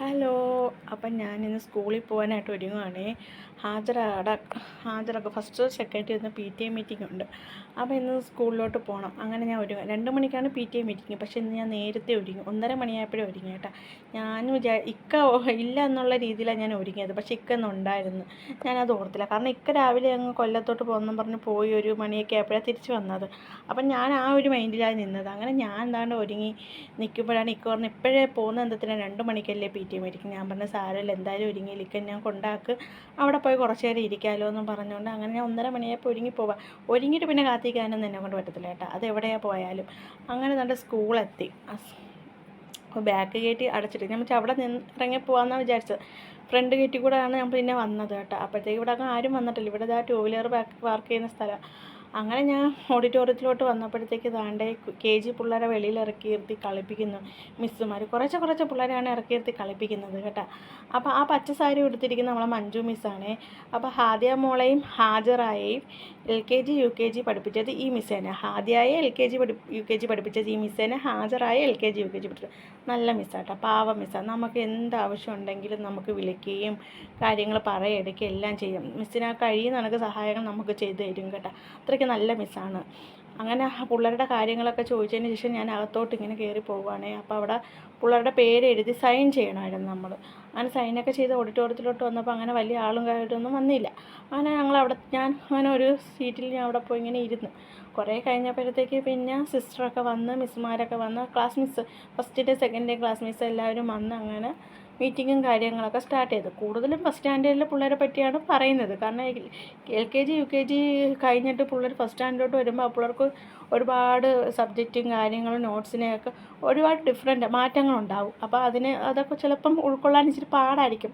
Hello അപ്പം ഞാനിന്ന് സ്കൂളിൽ പോകാനായിട്ട് ഒരുങ്ങുവാണേ. ഹാജരാട ഹാജരൊക്കെ. ഫസ്റ്റ് സെക്കൻഡ് ഇന്ന് പി ടി എ മീറ്റിംഗ് ഉണ്ട്. അപ്പോൾ ഇന്ന് സ്കൂളിലോട്ട് പോകണം അങ്ങനെ ഞാൻ ഒരുങ്ങുക രണ്ട് മണിക്കാണ് പി ടി എ മീറ്റിംഗ് പക്ഷേ ഇന്ന് ഞാൻ നേരത്തെ ഒരുങ്ങി. ഒന്നര മണിയായപ്പോഴേ ഒരുങ്ങി കേട്ടോ. ഞാൻ വിചാ ഇക്ക ഇല്ല എന്നുള്ള രീതിയിലാണ് ഞാൻ ഒരുങ്ങിയത്. പക്ഷേ ഇക്ക ഇന്നുണ്ടായിരുന്നു ഞാനത് ഓർത്തില്ല. കാരണം ഇക്ക രാവിലെ അങ്ങ് കൊല്ലത്തോട്ട് പോകുന്നു പറഞ്ഞ് പോയി ഒരു മണിയൊക്കെ ആയപ്പോഴാണ് തിരിച്ച് വന്നത്. അപ്പം ഞാൻ ആ ഒരു മൈൻഡിലാണ് നിന്നത്. അങ്ങനെ ഞാൻ എന്താണ്ട് ഒരുങ്ങി നിൽക്കുമ്പോഴാണ് ഇക്ക പറഞ്ഞ് ഇപ്പോഴേ പോകുന്ന എന്തത്തിനാണ് രണ്ട് മണിക്കല്ലേ പി എം ഇരിക്കും ഞാൻ പറഞ്ഞ സാരമില്ല. എന്തായാലും ഒരുങ്ങിയില്ല ഞാൻ കൊണ്ടാക്ക്. അവിടെ പോയി കുറച്ച് നേരം ഇരിക്കാമല്ലോ എന്നും പറഞ്ഞുകൊണ്ട് അങ്ങനെ ഞാൻ ഒന്നര മണിയായപ്പോൾ ഒരുങ്ങി പോവാം. ഒരുങ്ങിയിട്ട് പിന്നെ കാത്തിക്കാനൊന്നും എന്നെ കൊണ്ട് പറ്റത്തില്ല കേട്ടോ. അത് എവിടെയാണ് പോയാലും. അങ്ങനെ നല്ല സ്കൂളെത്തി. ബാക്ക് ഗേറ്റ് അടച്ചിട്ട് ഞാൻ അവിടെ നിന്ന് ഇറങ്ങി പോകാമെന്നാണ് വിചാരിച്ചത്. ഫ്രണ്ട് ഗേറ്റിൽ കൂടെയാണ് ഞാൻ പിന്നെ വന്നത് കേട്ടോ. അപ്പോഴത്തേക്ക് ഇവിടെ ആരും വന്നിട്ടില്ല. ഇവിടെ ഇതാ ടൂ വീലർ പാർക്ക് ചെയ്യുന്ന സ്ഥലം. അങ്ങനെ ഞാൻ ഓഡിറ്റോറിയത്തിലോട്ട് വന്നപ്പോഴത്തേക്ക് താണ്ടെ കെ ജി പിള്ളേരെ വെളിയിൽ ഇറക്കി ഇരുത്തി കളിപ്പിക്കുന്നു. മിസ്സുമാർ കുറച്ച് കുറച്ച് പിള്ളേരെയാണ് ഇറക്കി ഇരുത്തി കളിപ്പിക്കുന്നത് കേട്ടോ. അപ്പോൾ ആ പച്ച സാരി ഉടുത്തിരിക്കുന്ന നമ്മളെ മഞ്ജു മിസ്സാണ്. അപ്പോൾ ഹാദിയ മോളെയും ഹാജറായെയും L K G U K G പഠിപ്പിച്ചത് ഈ മിസ്സേനെ. ഹാദിയായെ എൽ കെ ജി പഠി യു കെ ജി പഠിപ്പിച്ചത് ഈ മിസ്സേനെ. ഹാജറായ L K G U K G പഠിപ്പിച്ചത്. നല്ല മിസ്സാട്ടോ പാവ മിസ്സാണ് നമുക്ക് എന്ത് ആവശ്യം ഉണ്ടെങ്കിലും നമുക്ക് വിളിക്കുകയും കാര്യങ്ങൾ പറയെടുക്കുകയും എല്ലാം ചെയ്യും. മിസ്സിന് കഴിയുന്ന കണക്ക് സഹായങ്ങൾ നമുക്ക് ചെയ്തു തരും കേട്ടോ. അത്രയ്ക്ക് നല്ല മിസ്സാണ് അങ്ങനെ ആ പിള്ളേരുടെ കാര്യങ്ങളൊക്കെ ചോദിച്ചതിന് ശേഷം ഞാൻ അകത്തോട്ട് ഇങ്ങനെ കയറി പോവുകയാണേ. അപ്പോൾ അവിടെ പിള്ളേരുടെ പേര് എഴുതി സൈൻ ചെയ്യണമായിരുന്നു നമ്മൾ അങ്ങനെ സൈനൊക്കെ ചെയ്ത് ഓഡിറ്റോറിയത്തിലോട്ട് വന്നപ്പോൾ അങ്ങനെ വലിയ ആളും കാര്യമൊന്നും വന്നില്ല. അങ്ങനെ ഞങ്ങൾ അവിടെ ഞാൻ അങ്ങനെ ഒരു സീറ്റിൽ ഞാൻ അവിടെ പോയി ഇങ്ങനെ ഇരുന്നു. കുറേ കഴിഞ്ഞപ്പോഴത്തേക്ക് പിന്നെ സിസ്റ്ററൊക്കെ വന്ന് മിസ്സുമാരൊക്കെ വന്ന് class miss first day second day class miss എല്ലാവരും വന്ന് അങ്ങനെ മീറ്റിങ്ങും കാര്യങ്ങളൊക്കെ സ്റ്റാർട്ട് ചെയ്തു. കൂടുതലും ഫസ്റ്റ് സ്റ്റാൻഡേർഡിലെ പിള്ളേരെ പറ്റിയാണ് പറയുന്നത്. കാരണം L K G U K G കഴിഞ്ഞിട്ട് പിള്ളേർ ഫസ്റ്റ് സ്റ്റാൻഡേർഡ് വരുമ്പോൾ ആ പിള്ളേർക്ക് ഒരുപാട് സബ്ജക്റ്റും കാര്യങ്ങളും നോട്ട്സിനെയൊക്കെ ഒരുപാട് ഡിഫറെന്റ് മാറ്റങ്ങളുണ്ടാവും. അപ്പോൾ അതിന് അതൊക്കെ ചിലപ്പം ഉൾക്കൊള്ളാൻ ഇച്ചിരി പാടായിരിക്കും.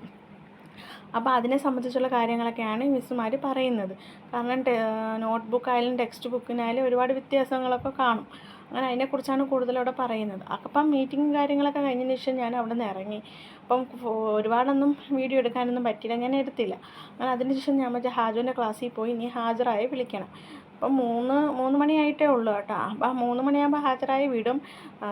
അപ്പോൾ അതിനെ സംബന്ധിച്ചുള്ള കാര്യങ്ങളൊക്കെയാണ് മിസ്സുമാർ പറയുന്നത്. കാരണം നോട്ട് ബുക്കായാലും ടെക്സ്റ്റ് ബുക്കിനായാലും ഒരുപാട് വ്യത്യാസങ്ങളൊക്കെ കാണും. അങ്ങനെ അതിനെക്കുറിച്ചാണ് കൂടുതലവിടെ പറയുന്നത്. അപ്പം മീറ്റിംഗ് കാര്യങ്ങളൊക്കെ കഴിഞ്ഞതിന് ശേഷം ഞാൻ അവിടെ നിന്ന് ഇറങ്ങി. അപ്പം ഒരുപാടൊന്നും വീഡിയോ എടുക്കാനൊന്നും പറ്റിയില്ല ഞാൻ എടുത്തില്ല. അങ്ങനെ അതിന് ശേഷം ഞാൻ മറ്റേ ഹാജുവിന്റെ ക്ലാസ്സിൽ പോയി ഇനി ഹാജറായി വിളിക്കണം. അപ്പം മൂന്ന് മൂന്ന് മണിയായിട്ടേ ഉള്ളൂ കേട്ടോ. അപ്പം മൂന്ന് മണിയാകുമ്പോൾ ഹാജരായി വിടും.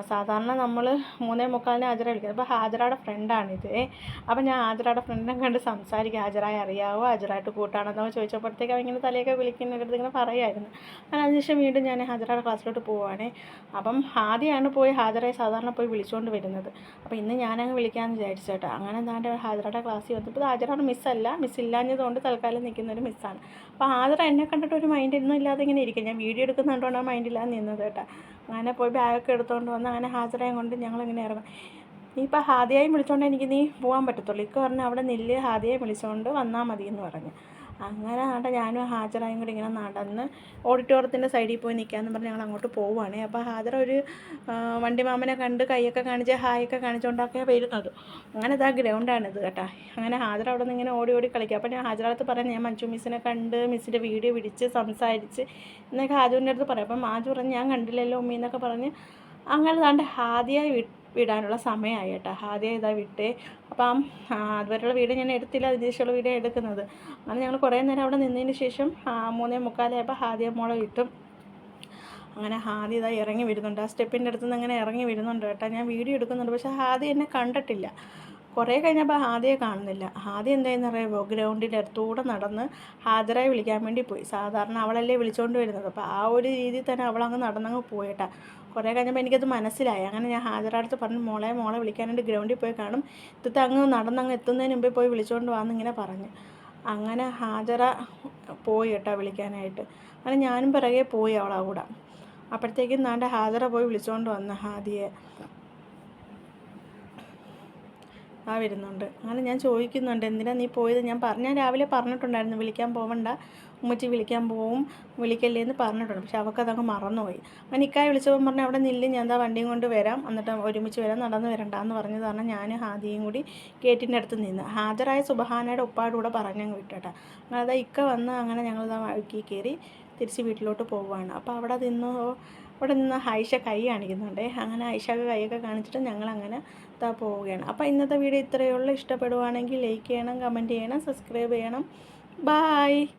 സാധാരണ നമ്മൾ മൂന്നേ മുക്കാലിന് ഹാജരായി വിളിക്കുന്നത് അപ്പോൾ ഹാജറയുടെ ഫ്രണ്ടാണിത്. അപ്പം ഞാൻ ഹാജറയുടെ ഫ്രണ്ടിനെ കണ്ട് സംസാരിക്കുക ഹാജറായി അറിയാവോ? ഹാജറായിട്ട് കൂട്ടാണെന്നോ? ചോദിച്ചപ്പോഴത്തേക്ക് ഇങ്ങനെ തലയൊക്കെ വിളിക്കുന്നതിനടുത്ത് ഇങ്ങനെ പറയുമായിരുന്നു. അങ്ങനെ അതിനുശേഷം വീണ്ടും ഞാൻ ഹാജറയുടെ ക്ലാസ്സിലോട്ട് പോവുകയാണേ അപ്പം ആദ്യമാണ് പോയി ഹാജറായി സാധാരണ പോയി വിളിച്ചുകൊണ്ട് വരുന്നത്. അപ്പോൾ ഇന്ന് ഞാനങ്ങ് വിളിക്കാമെന്ന് വിചാരിച്ചു കേട്ടോ. അങ്ങനെ എന്താണ്ട് ഹാജറയുടെ ക്ലാസ്സിൽ വന്നപ്പോൾ ഹാജരയുടെ മിസ്സല്ല. മിസ്സില്ലാഞ്ഞതുകൊണ്ട് തൽക്കാലം നിൽക്കുന്നൊരു മിസ്സാണ്. അപ്പോൾ ഹാജറ എന്നെ കണ്ടിട്ട് ഒരു മൈൻഡ് ഒന്നും ഇല്ലാതെ ഇങ്ങനെ ഇരിക്കും. ഞാൻ വീഡിയോ എടുക്കുന്നുണ്ടോണ്ട് ആ നിന്നത് കേട്ടോ. അങ്ങനെ പോയി ബാഗൊക്കെ എടുത്തുകൊണ്ട് വന്ന് അങ്ങനെ ഹാജരായം കൊണ്ട് ഞങ്ങളിങ്ങനെ ഇറങ്ങും. നീ ഇപ്പോൾ ഹാദിയായും വിളിച്ചുകൊണ്ട് എനിക്ക് നീ പോകാൻ പറ്റത്തുള്ളൂ. ഇക്ക പറഞ്ഞാൽ അവിടെ നെല്ല് ഹാദിയായി വിളിച്ചുകൊണ്ട് വന്നാൽ മതി എന്ന് പറഞ്ഞു. അങ്ങനെ നട ഞാനും ഹാജറായും കൂടി ഇങ്ങനെ നടന്ന് ഓഡിറ്റോറിയത്തിന്റെ സൈഡിൽ പോയി നിൽക്കാമെന്ന് പറഞ്ഞ് ഞങ്ങൾ അങ്ങോട്ട് പോവുകയാണ്. അപ്പോൾ ഹാജറ ഒരു വണ്ടി മാമനെ കണ്ട് കൈയൊക്കെ കാണിച്ച് ഹായൊക്കെ കാണിച്ചുകൊണ്ടൊക്കെ വരുന്നത് അങ്ങനെ ഇതാ ഗ്രൗണ്ടാണിത് കേട്ടാ. അങ്ങനെ ഹാജർ അവിടെ നിന്ന് ഇങ്ങനെ ഓടി ഓടി കളിക്കുക അപ്പോൾ ഞാൻ ഹാജറടുത്ത് പറയാം ഞാൻ മഞ്ജു മിസ്സിനെ കണ്ട് മിസ്സിന്റെ വീഡിയോ പിടിച്ച് സംസാരിച്ച് എന്നൊക്കെ ഹാജുവിന്റെ അടുത്ത് പറയാം. അപ്പം മാജു പറഞ്ഞ് ഞാൻ കണ്ടില്ലല്ലോ ഉമ്മി എന്നൊക്കെ പറഞ്ഞ് അങ്ങനെ താണ്ട് ഹാദിയായി വിടാനുള്ള സമയമായി കേട്ടോ. ആദ്യം ഇതാ വിട്ടേ. അപ്പം അതുവരെയുള്ള വീഡിയോ ഞാൻ എടുത്തില്ല അതിന് ശേഷമുള്ള വീഡിയോ എടുക്കുന്നത്. അങ്ങനെ ഞങ്ങൾ കുറേ നേരം അവിടെ നിന്നതിന് ശേഷം മൂന്നേ മുക്കാലായപ്പോൾ ഹാദിയ മോളെ കിട്ടും അങ്ങനെ ഹാദി ഇതാ ഇറങ്ങി വരുന്നുണ്ട്. ആ സ്റ്റെപ്പിന്റെ അടുത്ത് നിന്ന് അങ്ങനെ ഇറങ്ങി വരുന്നുണ്ട് കേട്ടോ. ഞാൻ വീഡിയോ എടുക്കുന്നുണ്ട് പക്ഷേ ഹാദി എന്നെ കണ്ടിട്ടില്ല. കുറേ കഴിഞ്ഞപ്പോൾ ഹാദിയെ കാണുന്നില്ല. ഹാദി എന്തായെന്ന് അറിയാമോ ഗ്രൗണ്ടിന്റെ അടുത്തൂടെ നടന്ന് ഹാജരായി വിളിക്കാൻ വേണ്ടി പോയി. സാധാരണ അവളല്ലേ വിളിച്ചുകൊണ്ട് വരുന്നത്. അപ്പോൾ ആ ഒരു രീതിയിൽ തന്നെ അവളങ്ങ് നടന്നങ്ങ് പോയിട്ടാ. കുറേ കഴിഞ്ഞപ്പോൾ എനിക്കത് മനസ്സിലായി. അങ്ങനെ ഞാൻ ഹാജരാടുത്ത് പറഞ്ഞു മോളെ മോളെ വിളിക്കാനായിട്ട് ഗ്രൗണ്ടിൽ പോയി കാണും. ഇത്തത്തെ അങ്ങ് നടന്നങ്ങ് എത്തുന്നതിന് മുമ്പേ പോയി വിളിച്ചുകൊണ്ട് വന്നിങ്ങനെ പറഞ്ഞു. അങ്ങനെ ഹാജറ പോയി കേട്ടോ വിളിക്കാനായിട്ട്. അങ്ങനെ ഞാനും പിറകെ പോയി അവളെ കൂടെ. അപ്പോഴത്തേക്കും നാണ്ട ഹാജറ പോയി വിളിച്ചുകൊണ്ട് വന്നു ഹാദിയെ. ആ വരുന്നുണ്ട്. അങ്ങനെ ഞാൻ ചോദിക്കുന്നുണ്ട് എന്തിനാ നീ പോയത്? ഞാൻ പറഞ്ഞാൽ രാവിലെ പറഞ്ഞിട്ടുണ്ടായിരുന്നു വിളിക്കാൻ പോവണ്ട. ഉമ്മച്ചി വിളിക്കാൻ പോവും. വിളിക്കല്ലേ എന്ന് പറഞ്ഞിട്ടുണ്ട്. പക്ഷെ അവൾക്കതങ്ങ് മറന്നുപോയി. അങ്ങനെ ഇക്കായി വിളിച്ചപ്പോൾ പറഞ്ഞാൽ അവിടെ നില്ല് ഞാൻ എന്താ വണ്ടിയും കൊണ്ട് വരാം. എന്നിട്ട് ഒരുമിച്ച് വരാം. നടന്ന് വരണ്ട എന്ന് പറഞ്ഞത് കാരണം ഞാൻ ഹാദിയും കൂടി ഗേറ്റിന്റെ അടുത്ത് നിന്ന്. ഹാജരായ സുബഹാനയുടെ ഉപ്പാടൂടെ പറഞ്ഞങ്ങ് വിട്ടേട്ടാ. അങ്ങനെ അതാ ഇക്ക വന്ന് അങ്ങനെ ഞങ്ങളിതാ വഴുക്കി കയറി തിരിച്ച് വീട്ടിലോട്ട് പോവുകയാണ് അപ്പോൾ അവിടെ നിന്ന് അവിടെ നിന്ന് ഹൈഷ കൈ കാണിക്കുന്നുണ്ട്. അങ്ങനെ ഐഷക്ക് കൈയൊക്കെ കാണിച്ചിട്ട് ഞങ്ങളങ്ങനെ താ പോവുകയാണ്. അപ്പോൾ ഇന്നത്തെ വീഡിയോ ഇത്രയേ ഉള്ളൂ. ഇഷ്ടപ്പെടുവാണെങ്കിൽ ലൈക്ക് ചെയ്യണം കമന്റ് ചെയ്യണം സബ്സ്ക്രൈബ് ചെയ്യണം. ബായ്.